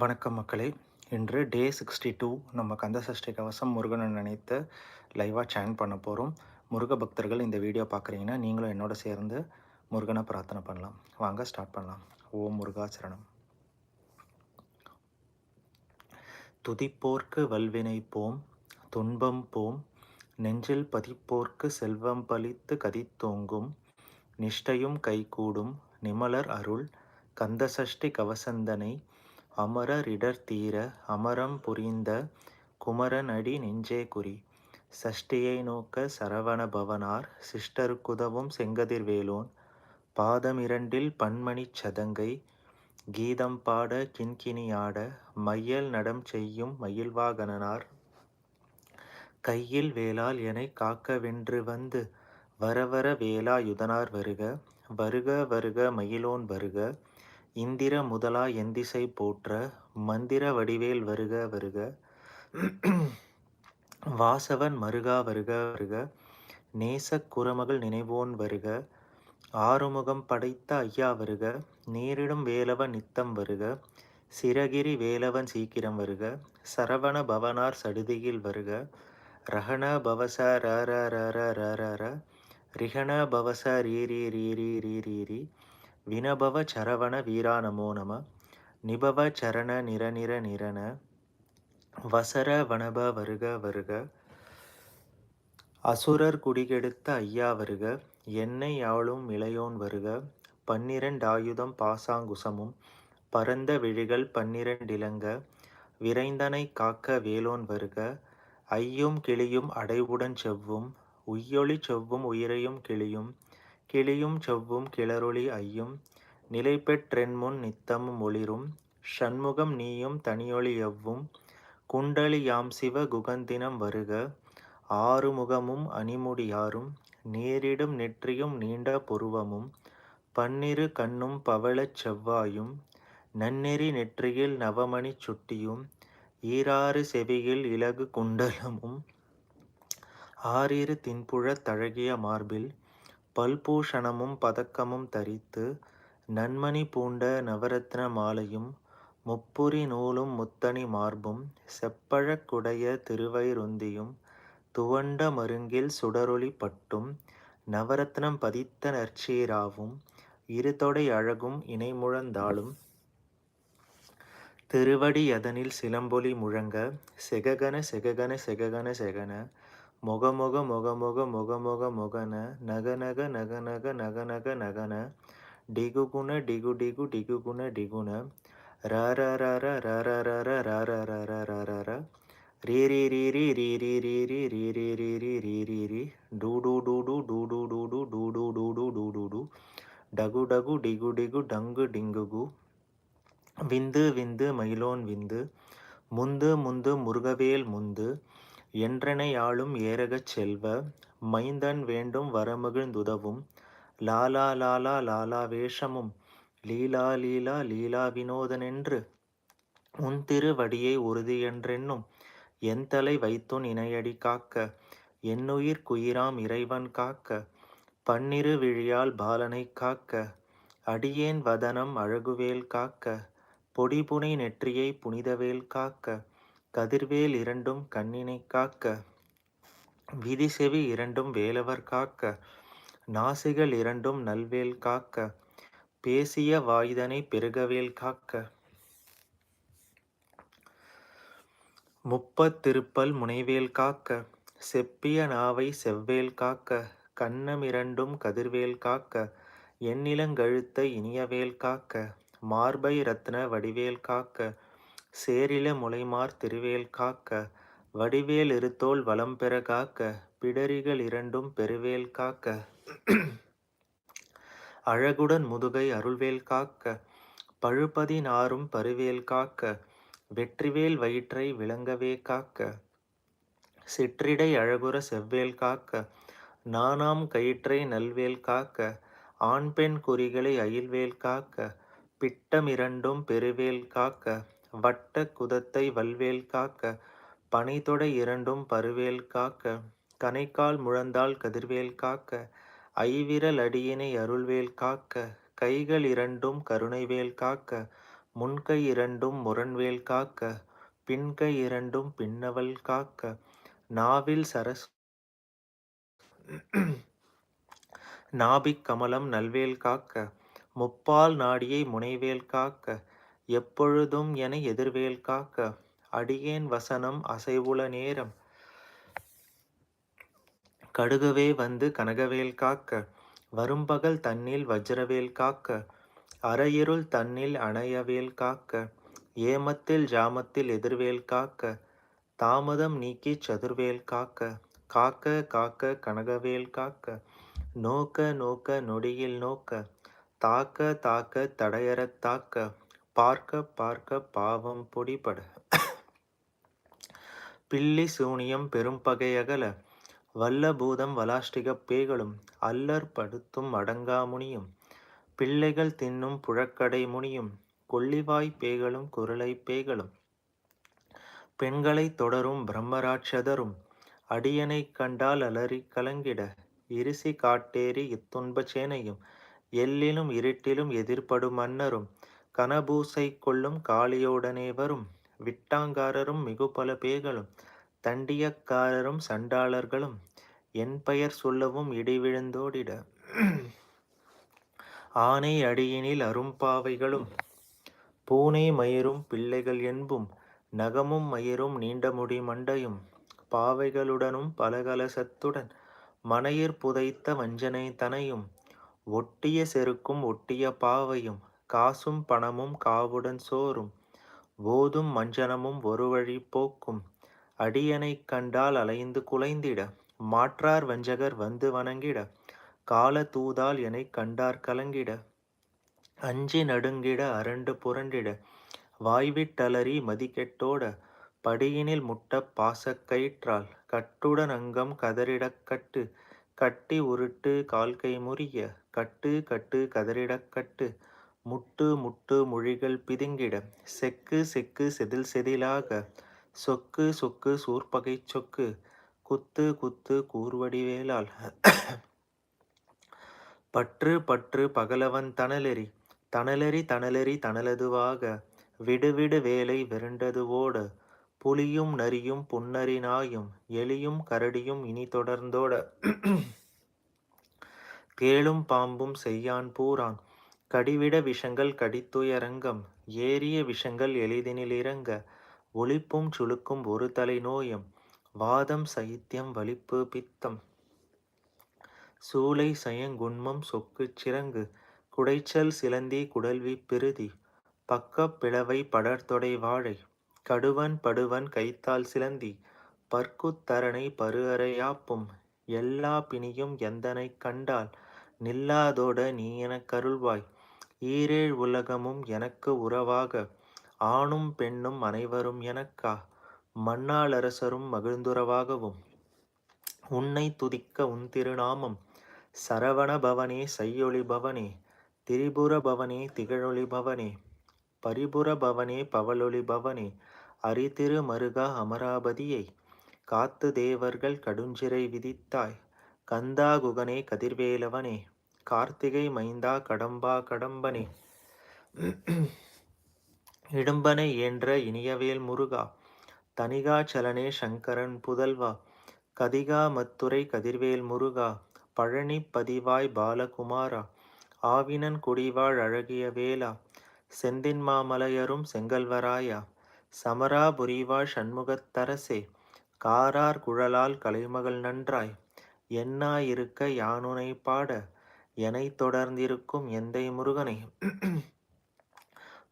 வணக்கம் மக்களே. இன்று டே சிக்ஸ்டி டூ நம்ம கந்தசஷ்டி கவசம் முருகனை நினைத்து லைவாக சேன் பண்ண போகிறோம் முருக பக்தர்கள் இந்த வீடியோ பார்க்குறீங்கன்னா நீங்களும் என்னோட சேர்ந்து முருகனை பிரார்த்தனை பண்ணலாம். வாங்க ஸ்டார்ட் பண்ணலாம். ஓம் முருகா சரணம். துதிப்போர்க்கு வல்வினை போம் துன்பம் போம் நெஞ்சில் பதிப்போர்க்கு செல்வம் பலித்து கதித்தோங்கும் நிஷ்டையும் கைகூடும் நிமலர் அருள் கந்தசஷ்டி கவசந்தனை அமரரிடர் தீர அமரம் புரிந்த குமரனடி நெஞ்சே குறி. சஷ்டியை நோக்க சரவண பவனார் சிஷ்டருக்குதவும் செங்கதிர்வேலோன் பாதமிரண்டில் பன்மணி சதங்கை. கீதம் பாட கிண்கிணியாட மையல் நடம் செய்யும் மயில்வாகனனார் கையில் வேலால் எனை காக்க வென்று வந்து வரவர வேலாயுதனார் வருக. வருக வருக மயிலோன் வருக. இந்திர முதலா எந்திசை போற்ற மந்திர வடிவேல் வருக வருக வாசவன் மருகா வருக வருக நேச குரமகள் நினைவோன் வருக ஆறுமுகம் படைத்த ஐயா வருக நேரிடும் வேலவன் நித்தம் வருக சிரகிரி வேலவன் சீக்கிரம் வருக சரவண பவனார் சடுதியில் வருக ரஹண பவச ர ர ர ர ரிஹண பவச ரீரி ரீரி ரீரி ரீரி வினபவ சரவண வீரா நமோ நம நிபவ சரண நிர நிர நிரண வசர வனப வருக வருக அசுரர் குடிகெடுத்த ஐயா வருக என்னை ஆளும் இளையோன் வருக பன்னிரண்டாயுதம் பாசாங்குசமும் பரந்த விழிகள் பன்னிரண்டிலங்க விரைந்தனை காக்க வேலோன் வருக ஐயும் கிளியும் அடைவுடன் செவ்வும் உய்யொளி செவ்வும் உயிரையும் கிளியும் கிளியும் செவ்வும் கிளரொளி ஐயும் நிலைபெற்றென்முன் நித்தமும் ஒளிரும் ஷண்முகம் நீயும் தனியொளி எவ்வும். குண்டலி யாம் சிவ குகந்தினம் வருக. ஆறுமுகமும் அணிமுடியாரும் நேரிடும் நெற்றியும் நீண்ட புருவமும். பன்னிரு கண்ணும் பவளச் செவ்வாயும். நன்னெறி நெற்றியில் நவமணிச் சுட்டியும். ஈராறு செவியில் இலகு குண்டலமும். ஆறிரு தின்புழத் தழகிய மார்பில் பல்பூஷணமும் பதக்கமும் தரித்து நன்மணி பூண்ட நவரத்ன மாலையும் முப்புரி நூலும் முத்தணி மார்பும் செப்பழக்குடைய திருவைருந்தியும் துவண்ட மருங்கில் சுடரொளி பட்டும் நவரத்னம் பதித்த நற்சீராவும் இருதொடை அழகும் இணைமுழந்தாளும். திருவடி எதனில் சிலம்பொலி முழங்க செககன செககன செககன செகன மொகமொக மொகமொக மொகமொக மொகன நக நக நக நகன டிகு குண டிகு டிகு டிகு குண டிகுண ர ர ர ர ர ர ர ர ர ர ர ர ர ர ர ரீ ரீ ரீ ரீ ரீ ரீ ரீ ரீ ரீ ரீ ரீ ரீ ரீ ரீ ரீ டூ டூ டூ டூ டூ டூ டூ டூ டூ டூ டூ டூ டூ டூ டூ டகு டகு டிகு டிகு டங்கு டிங்குகு விந்து விந்து மயிலோன் விந்து முந்து முந்து முருகவேல் முந்து என்றெனையாளும் ஏறகச் ஏரகச் செல்வ மைந்தன் வேண்டும் வரமகிழ்ந்துதவும். லாலா லாலா லாலா வேஷமும் லீலா லீலா லீலா வினோதனென்று. உன் திருவடியை உறுதியென்றென்னும் என் தலை வைத்துன் இணையடி காக்க என்னுயிர் குயிராம் இறைவன் காக்க பன்னிரு விழியால் பாலனை காக்க அடியேன் வதனம் அழகுவேல் காக்க பொடிபுனை நெற்றியை புனிதவேல் காக்க கதிர்வேல் இரண்டும் கண்ணினை காக்க விதி செவி இரண்டும் வேலவர் காக்க நாசிகள் இரண்டும் நல்வேல் காக்க பேசிய வாய்தனை பெருகவேல் காக்க. முப்பத்திருப்பல் முனைவேல் காக்க செப்பிய நாவை செவ்வேல் காக்க கன்னமிரண்டும் கதிர்வேல் காக்க எண்ணிலங்கழுத்த இனியவேல் காக்க மார்பை ரத்ன வடிவேல் காக்க சேரில முளைமார் திருவேல் காக்க வடிவேல் இருத்தோல் வளம் பெற காக்க பிடரிகள் இரண்டும் பெருவேல் காக்க. அழகுடன் முதுகை அருள்வேல் காக்க பழுபதி நாரும் பருவேல் காக்க வெற்றிவேல் வயிற்றை விளங்கவே காக்க. சிற்றிடை அழகுற செவ்வேல் காக்க நானாம் கயிற்றை நல்வேல் காக்க ஆண் பெண் குறிகளை அயில்வேல் காக்க பிட்டமிரண்டும் பெருவேல் காக்க. வட்ட குதத்தை வல்வேல் காக்க பனைதொடை இரண்டும் பருவேல் காக்க கனைக்கால் முழந்தால் கதிர்வேல் காக்க ஐவிரல் அடியினை அருள்வேல் காக்க கைகள் இரண்டும் கருணைவேல் காக்க முன்கை இரண்டும் முரண்வேல் காக்க பின்கை இரண்டும் பின்னவள் காக்க நாவில் சரஸ் நாபிக் கமலம் நல்வேல் காக்க முப்பால் நாடியை முனைவேல் காக்க எப்பொழுதும் என எதிர்வேல் காக்க. அடியேன் வசனம் அசைவுல நேரம். கடுகவே வந்து கனகவேல் காக்க. வரும்பகல் தன்னில் வஜ்ரவேல் காக்க. அரையிருள் தன்னில் அணையவேல் காக்க. ஏமத்தில் ஜாமத்தில் எதிர்வேல் காக்க. தாமதம் நீக்கி சதுர்வேல் காக்க. காக்க காக்க கனகவேல் காக்க. நோக்க நோக்க நொடியில் நோக்க. தாக்க தாக்க தடையறத் தாக்க. பார்க்க பார்க்க பாவம் பொடிபட. பில்லி சூனியம் பெரும்பகையகல வல்ல பூதம் வலாஷ்டிகப் பேய்களும் அல்லற் படுத்தும் அடங்காமுனியும் பிள்ளைகள் தின்னும் புழக்கடை முனியும். கொள்ளிவாய் பேய்களும் குரலை பேய்களும். பெண்களை தொடரும் பிரம்மராட்சதரும். அடியனைக் கண்டால் அலறி கலங்கிட. இருசி காட்டேறி இத்துன்ப சேனையும். எல்லிலும் இருட்டிலும் எதிர்ப்படும் மன்னரும் கனபூசை கொள்ளும் காளியோடனே வரும். விட்டாங்காரரும் மிகு பல தண்டியக்காரரும் சண்டாளர்களும் என் பெயர் சொல்லவும் இடி விழுந்தோடிட. ஆனை அடியினில் அரும்பாவைகளும் பூனை மயிரும் பிள்ளைகள் என்பும் நகமும் மயிரும் நீண்ட முடி மண்டையும் பாவைகளுடனும் பலகலசத்துடன் மனையிற் புதைத்த வஞ்சனை தனையும் ஒட்டிய செருக்கும் ஒட்டிய பாவையும் காசும் பணமும் காவுடன் சோறும். ஓதும் மஞ்சனமும் ஒரு வழி போக்கும். அடியனைக் கண்டால் அலைந்து குலைந்திட. மாற்றார் வஞ்சகர் வந்து வணங்கிட. கால தூதால் எனைக் கண்டார் கலங்கிட. அஞ்சி நடுங்கிட அரண்டு புரண்டிட. வாய்விட்டலறி மதிக்கெட்டோட படியினில் முட்ட பாசக்கயிற்றால் கட்டுடன் அங்கம் கதறிடக் கட்டு. கட்டி உருட்டு கால்கை முறிய. கட்டு கட்டு கதறிடக்கட்டு முட்டு முட்டு மொழிகள் பிதுங்கிட செக்கு செக்கு செதில் செதிலாக சொக்கு சொக்கு சூர்பகை சொக்கு குத்து குத்து கூர்வடிவேலால். பற்று பற்று பகலவன் தணலெறி தணலெறி தணலெறி தணலதுவாக விடுவிடு வேலை விரண்டதுவோட புலியும் நரியும் புன்னரி நாயும் எலியும் கரடியும் இனி தொடர்ந்தோட. தேளும் பாம்பும் செய்யான் பூரான் கடிவிட விஷங்கள் கடித்துயரங்கம் ஏறிய விஷங்கள் எளிதினில் இறங்க ஒளிப்பும் சுளுக்கும் ஒரு தலை நோயம் வாதம் சைத்தியம் வலிப்பு பித்தம். சூளை சயங்குண்மம் சொக்கு சிறங்கு குடைச்சல் சிலந்தி குடல்வி பிருதி பக்கப் பிளவை படர்தொடை வாழை கடுவன் படுவன் கைத்தால் சிலந்தி பற்குத்தரணை பருஅறையாப்பும் எல்லா பிணியும் எந்தனைக் கண்டால் நில்லாதோட நீ எனக்கருள்வாய் ஈரேழ் உலகமும் எனக்கு உறவாக ஆணும் பெண்ணும் அனைவரும் எனக்கா? மண்ணாளரசரும் மகிழ்ந்துறவாகவும். உன்னை துதிக்க உன் திருநாமம் சரவண பவனே செய்யொளி பவனே திரிபுர பவனே திகழொளி பவனே பரிபுர பவனே பவலொளி பவனே அரிதிரு மருகா அமராபதியை காத்து தேவர்கள் கடுஞ்சிறை விதித்தாய் கந்தா குகனே கதிர்வேலவனே. கார்த்திகை மைந்தா கடம்பா கடம்பனே. இடும்பனை என்ற இனியவேல் முருகா. தனிகாச்சலனே சங்கரன் புதல்வா. கதிகா மத்துரை கதிர்வேல் முருகா. பழனி பதிவாய் பாலகுமாரா. ஆவினன் குடிவாழ் அழகிய வேலா செந்தின்மாமலையரும் செங்கல்வராயா. சமராபுரிவாழ் சண்முகத்தரசே காரார் குழலால் கலைமகள் நன்றாய். என்னாயிருக்க யானுனை பாட. எனைத் தொடர்ந்திருக்கும் எந்தை முருகனை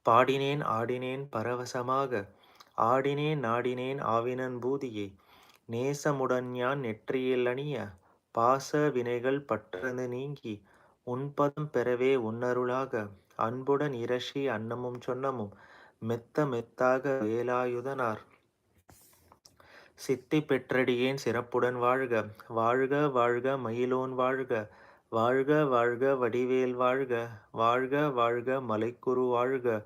பாடினேன் ஆடினேன் பரவசமாக. ஆடினேன் நாடினேன் ஆவினன் பூதியை. நேசமுடன் யான் நெற்றியில் அணிய பாச வினைகள் பற்றந்து நீங்கி. உன்பதம் பெறவே உன்னருளாக. அன்புடன் இரஷி அன்னமும் சொன்னமும் மெத்த மெத்தாக வேலாயுதனார். சித்தி பெற்றடியேன் சிறப்புடன் வாழ்க. வாழ்க வாழ்க மயிலோன் வாழ்க. வாழ்க வாழ்க வடிவேல் வாழ்க. வாழ்க வாழ்க மலைக்குரு வாழ்க.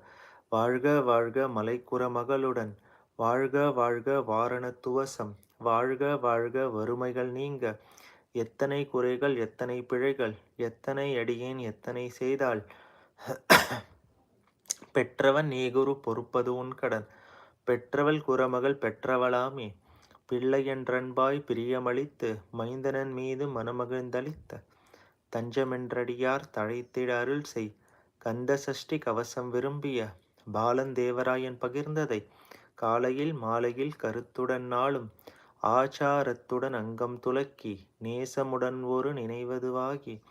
வாழ்க வாழ்க மலைக்குற மகளுடன். வாழ்க வாழ்க வாரணத்துவசம் வாழ்க வாழ்க வறுமைகள் நீங்க. எத்தனை குறைகள் எத்தனை பிழைகள். எத்தனை அடியேன் எத்தனை செய்தால் பெற்றவன் நீகுரு பொறுப்பது உன் கடன். பெற்றவள் குறமகள் பெற்றவளாமே. பிள்ளையன்றன்பாய் பிரியமளித்து மைந்தனன் மீது மனமகிழ்ந்தளித்த. தஞ்சமென்றடியார் தழைத்திட அருள் செய். கந்த சஷ்டி கவசம் விரும்பிய பாலந்தேவராயன் பகிர்ந்ததை காலையில் மாலையில் கருத்துடன் நாளும் ஆச்சாரத்துடன் அங்கம் துலக்கி நேசமுடன் ஒரு நினைவதுவாகி.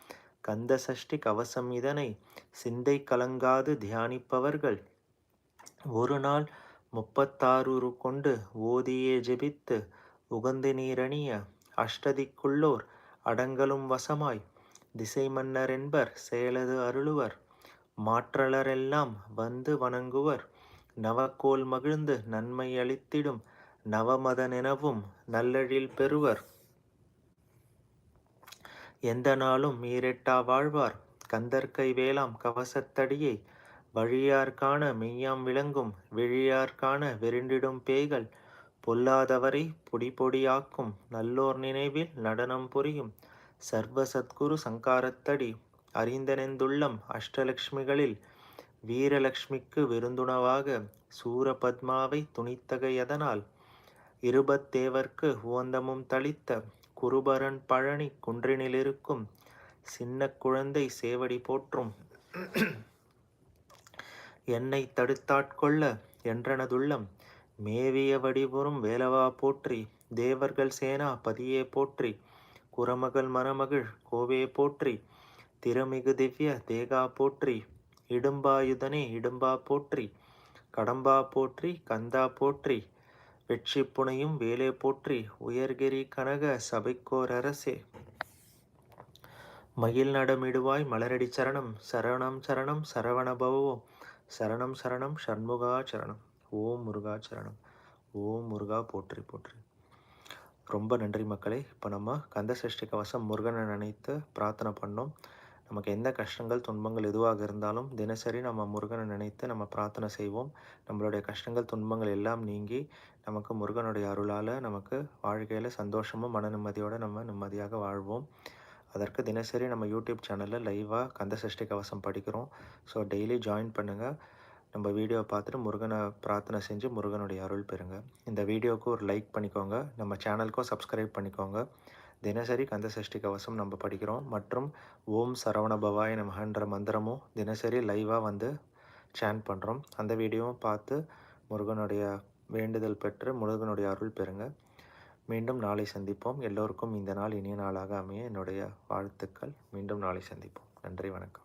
கந்த சஷ்டி கவசம் இதனை சிந்தை கலங்காது தியானிப்பவர்கள். ஒரு நாள் முப்பத்தாறு கொண்டு ஓதியே ஜெபித்து உகந்து நீரணிய அஷ்டதிக்குள்ளோர் அடங்கலும் வசமாய். திசை மன்னர் என்பர் செயலது அருளுவர் மாற்றலரெல்லாம் வந்து வணங்குவர். நவக்கோல் மகிழ்ந்து நன்மை அளித்திடும் நவமதனெனவும் நல்லழில் பெறுவர். எந்த நாளும் ஈரெட்டா வாழ்வார்? கந்தற்கை வேளாம் கவசத்தடியை வழியார் காண மெய்யாம் விளங்கும் விழியார் காண பேய்கள் பொல்லாதவரை பொடி பொடியாக்கும் நல்லோர் நினைவில் நடனம் புரியும் சர்வ சத்குரு சங்காரத்தடி அறிந்தனெந்துள்ளம் அஷ்டலக்ஷ்மிகளில் வீரலக்ஷ்மிக்கு விருந்துணவாக சூரபத்மாவை துணித்தகையதனால் இருபத்தேவர்க்கு உவந்தமும் தளித்த குருபரன் பழனி குன்றினிலிருக்கும் சின்ன குழந்தை சேவடி போற்றும். என்னை தடுத்தாட்கொள்ள என்றனதுள்ளம் மேவிய வடிவுறும் வேலவா போற்றி தேவர்கள் சேனா பதியே போற்றி குரமகள் மணமகள் கோவே போற்றி திறமிகு திவ்ய தேகா போற்றி இடும்பாயுதனே இடும்பா போற்றி கடம்பா போற்றி கந்தா போற்றி வெற்றி புனையும் வேலே போற்றி உயர்கிரி கனக சபைக்கோர் அரசே. மயில் நடமிடுவாய் மலரடி சரணம் சரணம் சரணம் சரவணபவோ சரணம் சரணம் ஷண்முகா சரணம் ஓம் முருகா சரணம் ஓம் முருகா போற்றி போற்றி. ரொம்ப நன்றி மக்களே. இப்போ நம்ம கந்த சஷ்டி கவசம் முருகனை நினைத்து பிரார்த்தனை பண்ணோம். நமக்கு எந்த கஷ்டங்கள் துன்பங்கள் எதுவாக இருந்தாலும் தினசரி நம்ம முருகனை நினைத்து நம்ம பிரார்த்தனை செய்வோம். நம்மளுடைய கஷ்டங்கள் துன்பங்கள் எல்லாம் நீங்கி நமக்கு முருகனுடைய அருளால் நமக்கு வாழ்க்கையில் சந்தோஷமும் மன நிம்மதியோடு நம்ம நிம்மதியாக வாழ்வோம். அதற்கு தினசரி நம்ம யூடியூப் சேனலில் லைவாக கந்த சஷ்டி கவசம் படிக்கிறோம். ஸோ டெய்லி ஜாயின் பண்ணுங்கள் நம்ம வீடியோவை பார்த்துட்டு முருகனை பிரார்த்தனை செஞ்சு முருகனுடைய அருள் பெறுங்க. இந்த வீடியோவுக்கு ஒரு லைக் பண்ணிக்கோங்க. நம்ம சேனலுக்கும் சப்ஸ்கிரைப் பண்ணிக்கோங்க. தினசரி கந்த சஷ்டி கவசம் நம்ம படிக்கிறோம். மற்றும் ஓம் சரவண பவாய நமகன்ற மந்திரமும் தினசரி லைவாக வந்து சேன் பண்ணுறோம் அந்த வீடியோவும் பார்த்து முருகனுடைய வேண்டுதல் பெற்று முருகனுடைய அருள் பெறுங்க. மீண்டும் நாளை சந்திப்போம். எல்லோருக்கும் இந்த நாள் இனிய நாளாக அமைய என்னுடைய வாழ்த்துக்கள். மீண்டும் நாளை சந்திப்போம். நன்றி வணக்கம்.